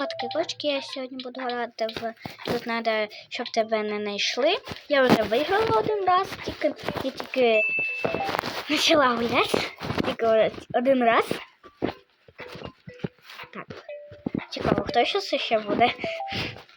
Котки кочки я сьогодні буду грати в тут треба, щоб тебе не знайшли. Я вже виграла один раз, тільки я тільки почала гуляти. Тільки один раз. Так. Цікаво, хто це ще буде?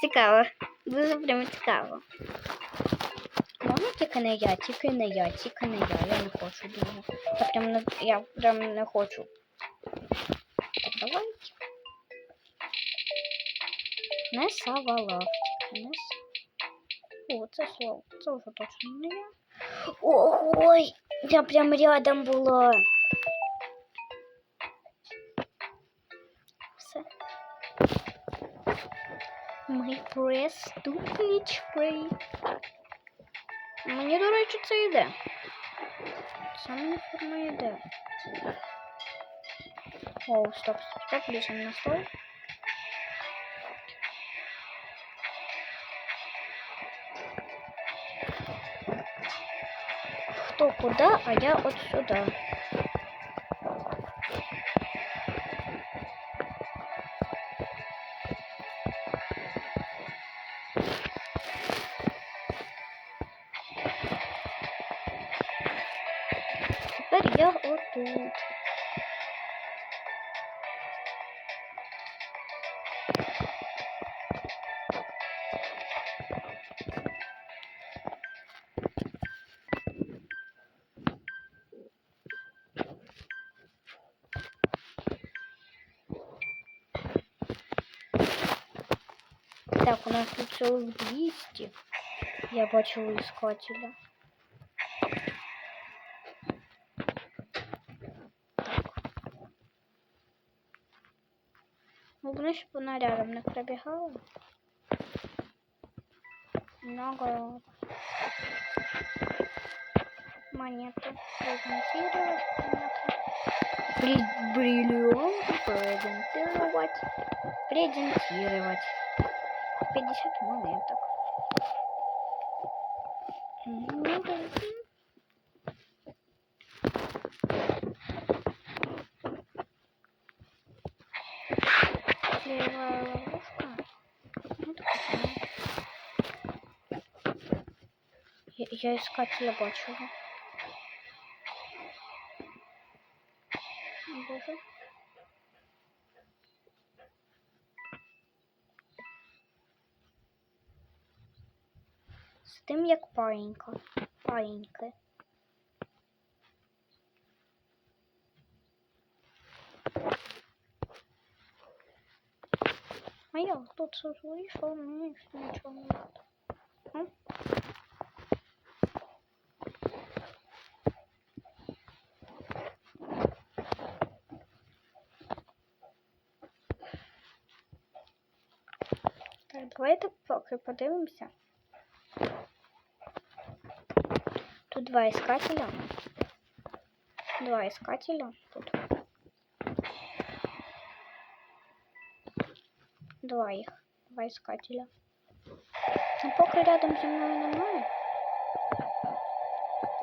Цікаво. Дуже прямо цікаво. Можна тільки не я, тільки не я, тільки не я. Я не хочу дуже. Я прям не, я прям не хочу. Не Савалавтик. Не с... О, це слово. Це вже точно не я. Ой, я прям рядом була. Все. Ми преступніч free. Мені, до речі, це йде. Це мені форма йде. О, стоп, стоп, стоп, лізем на стол. Кто куда, а я вот сюда. Теперь я вот тут. Так, у нас тут целых 200. Я бачила искателя. Головне, щоб вона рядом не пробігала. Много монеты. Презентировать монеты. Бри- Бриллиант презентировать. Презентировать. 50 монеток. Ну, ловушка. Ну, вот. Я, я искателя бачила. З тим як паїнька. Паїньки. А я тут вийшов, мені нічого не. М? Так, давайте поки подивимося. два искателя. Два искателя. Тут. Два их. Два искателя. Ну, поки рядом зі мною немає.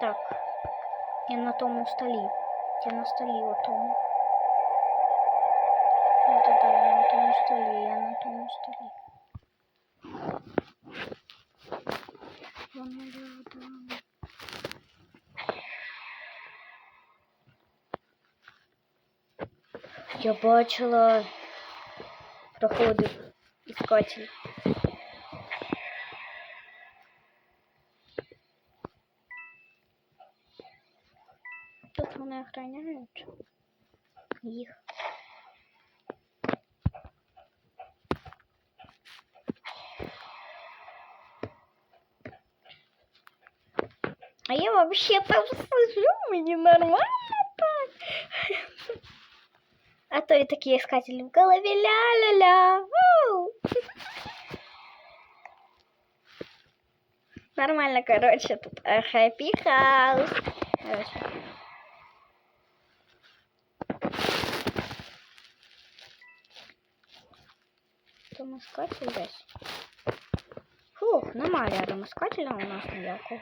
Так. Я на тому столі. Я на столі у тому. Вот это я на тому столі, я на тому столі. Я бачила проходив іскатель. Тут вони охраняють їх. А я вообще там сижу, мне нормально А то и такие искатели в голове ля-ля-ля. Ву! Нормально, короче, тут хэппи хаус. Короче. Там искатель десь. Фух, нема рядом искателя у нас ніякого.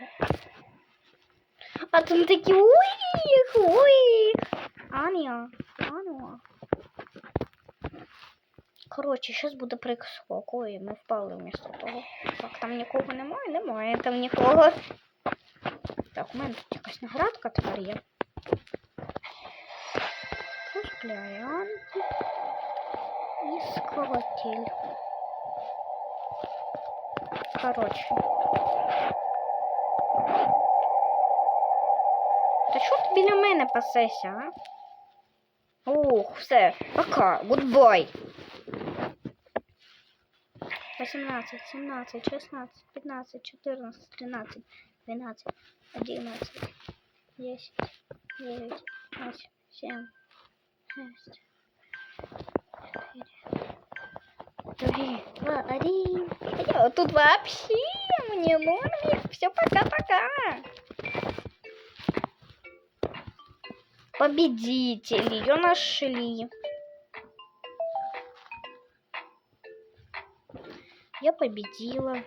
А там такі уїх, уїх. Аня, Аня. Коротше, зараз буде прискок. Ой, ми впали вмісто того. Так, там нікого немає, немає там нікого. Так, у мене тут якась наградка тепер є. Пускляянки. І скоротіль. Коротше. Та що ти біля мене пасешся, а? Ух, все, пока, гудбай. 18, 17, 16, 15, 14, 13, 12, 11, 10, 9, 8, 7, 6, 4, 3, 2, 1. Я тут вообще мне нормик. Все, пока-пока. Победитель. Ее нашли. Я победила.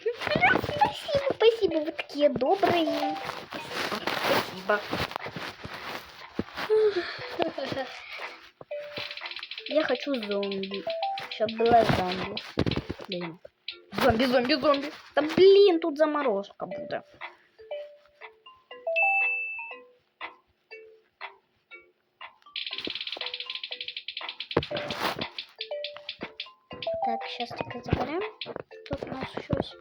Спасибо, спасибо, вы такие добрые. Спасибо. Я хочу зомби. Чтобы была зомби. Блин. Зомби, зомби, зомби. Да блин, тут заморозка будет. Так, сейчас таки заберем. Тут у нас щось.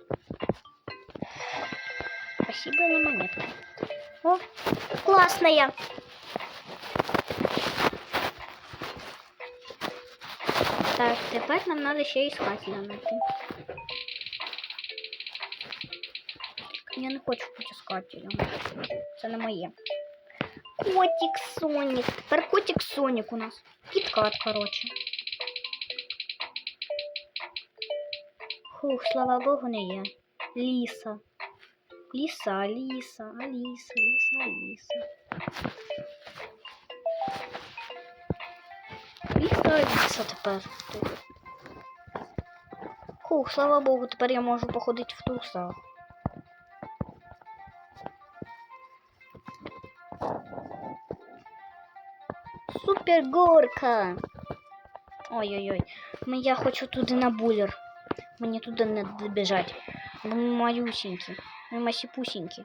Спасибо на монетку. О, классная. Так, тепер нам надо ще іскателя знайти. Я не хочу бути іскателем. Це не моє. Котик Сонік. Тепер котик Сонік у нас. Кіткат, коротше. Фух, слава Богу, не є. Ліса. Ліса, Аліса, Аліса, Ліса, Аліса. Ліса, Аліса тепер. тут. Фух, слава Богу, тепер я можу походити в трусах. Супер горка. Ой-ой-ой. Ну, Я хочу туди на булер. Мені туди не добіжать. Бо ми малюсенькі. Ми масіпусенькі.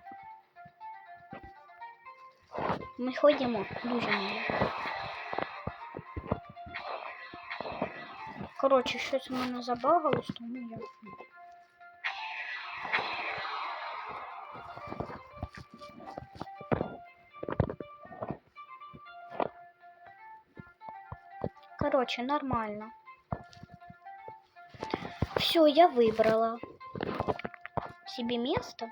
Ми ходимо дуже мало. Коротше, щось у мене забагалось, тому я. Короче, нормально. Все, я выбрала себе место.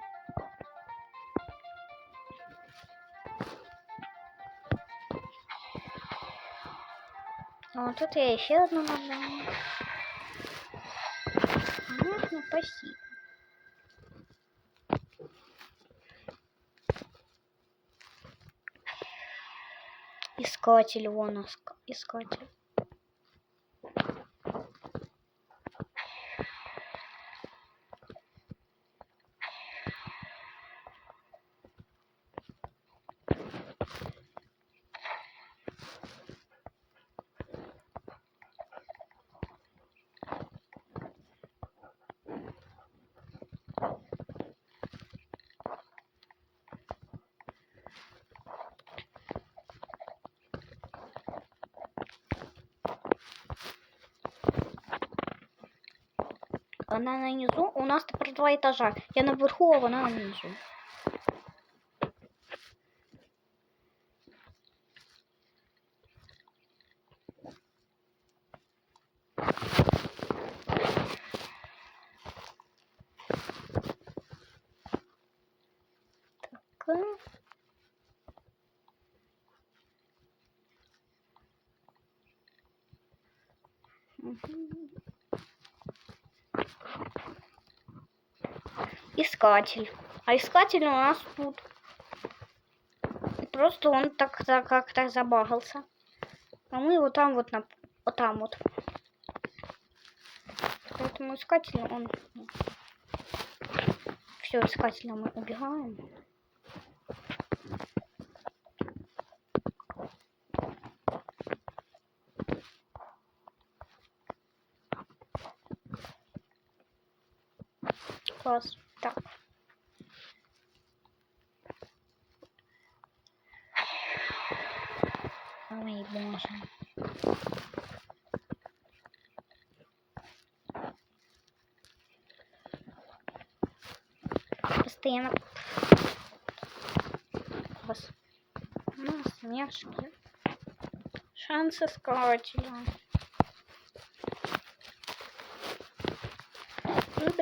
О, тут я еще одну нажала. Понятно, спасибо. Искатель, вон иска- искатель. Она на низу. У нас тепер два этажа. Я наверху, а вона на низу. Так. искатель. А искатель у нас тут. Просто он так как-то забагался. А мы его там вот на вот там вот. Поэтому искатель он. Все, искателя мы убегаем. Класс. Так. Ой, боже. Постоянно вас насмешки. Шанс искателя.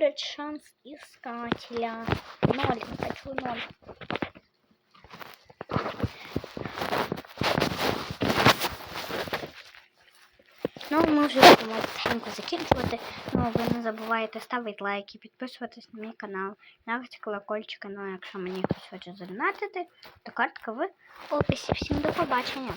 Выбрать шанс искателя. Ноль. Хочу ноль. Ну, ми вже будемо потихеньку закінчувати. Ну, ви не забувайте ставити лайки, підписуватись на мій канал, навіть колокольчика. Ну, якщо мені хтось хоче задонатити, то картка в описі. Всім до побачення.